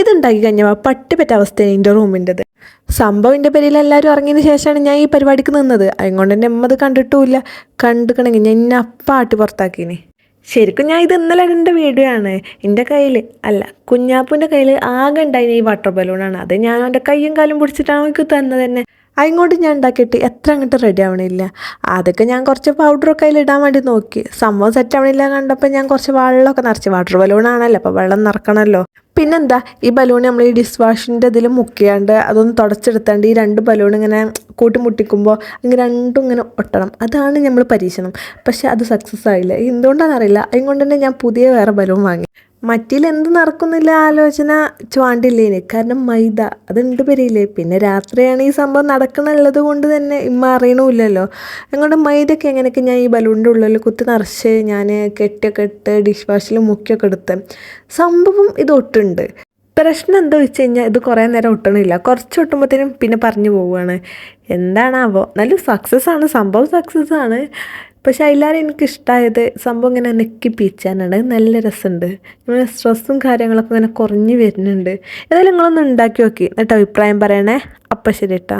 ഇതുണ്ടാക്കി കഴിഞ്ഞപ്പോൾ പട്ടി പറ്റ അവസ്ഥയാണ് എന്റെ റൂമിന്റെത് സംഭവം എന്റെ പേരിൽ എല്ലാവരും ഇറങ്ങിയതിന് ശേഷമാണ് ഞാൻ ഈ പരിപാടിക്ക് നിന്നത്. അതുകൊണ്ട് തന്നെ അമ്മ അത് കണ്ടിട്ടുമില്ല. കണ്ടിക്കണമെങ്കിൽ ഞാൻ എന്നെ അപ്പാട്ടി പുറത്താക്കിനി. ശരിക്കും ഞാൻ ഇത് ഇന്നലെ ഇടേണ്ട വീഡിയോ ആണ്. എന്റെ കയ്യിൽ അല്ല കുഞ്ഞാപ്പൂന്റെ കയ്യിൽ ആകെ ഉണ്ടായിരുന്ന ഈ വാട്ടർ ബലൂണാണ് അത് ഞാൻ അവന്റെ കയ്യും കാലും പിടിച്ചിട്ടാണ് എനിക്ക് തന്നത് തന്നെ. അതിങ്ങോട്ട് ഞാൻ ഉണ്ടാക്കിയിട്ട് എത്ര അങ്ങോട്ട് റെഡി ആവണില്ല. അതൊക്കെ ഞാൻ കുറച്ച് പൗഡറൊക്കെ ഇടാൻ വേണ്ടി നോക്കി. സംഭവം സെറ്റ് ആവണില്ല കണ്ടപ്പോൾ ഞാൻ കുറച്ച് വെള്ളമൊക്കെ നിറച്ച്. വാട്ടർ ബലൂണാണല്ലോ അപ്പോൾ വെള്ളം നിറക്കണമല്ലോ പിന്നെന്താ ഈ ബലൂൺ നമ്മൾ ഈ ഡിഷ് വാഷിന്റെ ഇതിൽ മുക്കിയാണ്ട് അതൊന്ന് തുടച്ചെടുത്താണ്ട് ഈ രണ്ട് ബലൂൺ ഇങ്ങനെ കൂട്ടിമുട്ടിക്കുമ്പോൾ ഇങ്ങനെ രണ്ടും ഇങ്ങനെ ഒട്ടണം. അതാണ് നമ്മൾ പരീക്ഷണം. പക്ഷെ അത് സക്സസ് ആയില്ല. എന്തുകൊണ്ടാണെന്നറിയില്ല. അതുകൊണ്ട് തന്നെ ഞാൻ പുതിയ വേറെ ബലൂൺ വാങ്ങി. മറ്റിൽ എന്ത് നടക്കുന്നില്ല ആലോചന ചുവാണ്ടില്ലേന്. കാരണം മൈദ അതുണ്ട് പെരിയില്ലേ പിന്നെ രാത്രിയാണ് ഈ സംഭവം നടക്കണുള്ളത് കൊണ്ട് തന്നെ ഇമ്മ അറിയണമില്ലല്ലോ ഞങ്ങളുടെ മൈദയൊക്കെ എങ്ങനെയൊക്കെ ഞാൻ ഈ ബലൂണിന്റെ ഉള്ളിൽ കുത്തി നിറച്ച് ഞാൻ കെട്ടിയൊക്കെ ഇട്ട് ഡിഷ് വാഷിൽ മുക്കിയൊക്കെ എടുത്ത്. സംഭവം ഇത് ഒട്ടുണ്ട്. പ്രശ്നം എന്താ വെച്ച് കഴിഞ്ഞാൽ ഇത് കുറേ നേരം ഒട്ടണില്ല. കുറച്ച് ഒട്ടുമ്പോഴത്തേനും പിന്നെ പറഞ്ഞു പോവുകയാണ് എന്താണാവോ? നല്ല സക്സസ് ആണ്. സംഭവം സക്സസ് ആണ്. പക്ഷെ അതിലാരും എനിക്കിഷ്ടമായത് സംഭവം ഇങ്ങനെ നെക്കി പീച്ചാനാണ്. നല്ല രസമുണ്ട്. ഇങ്ങനെ സ്ട്രെസ്സും കാര്യങ്ങളൊക്കെ ഇങ്ങനെ കുറഞ്ഞു വരുന്നുണ്ട്. ഏതായാലും നിങ്ങളൊന്ന് ഉണ്ടാക്കി നോക്കി. എന്നിട്ട് അഭിപ്രായം പറയണേ. അപ്പം ശരി കേട്ടോ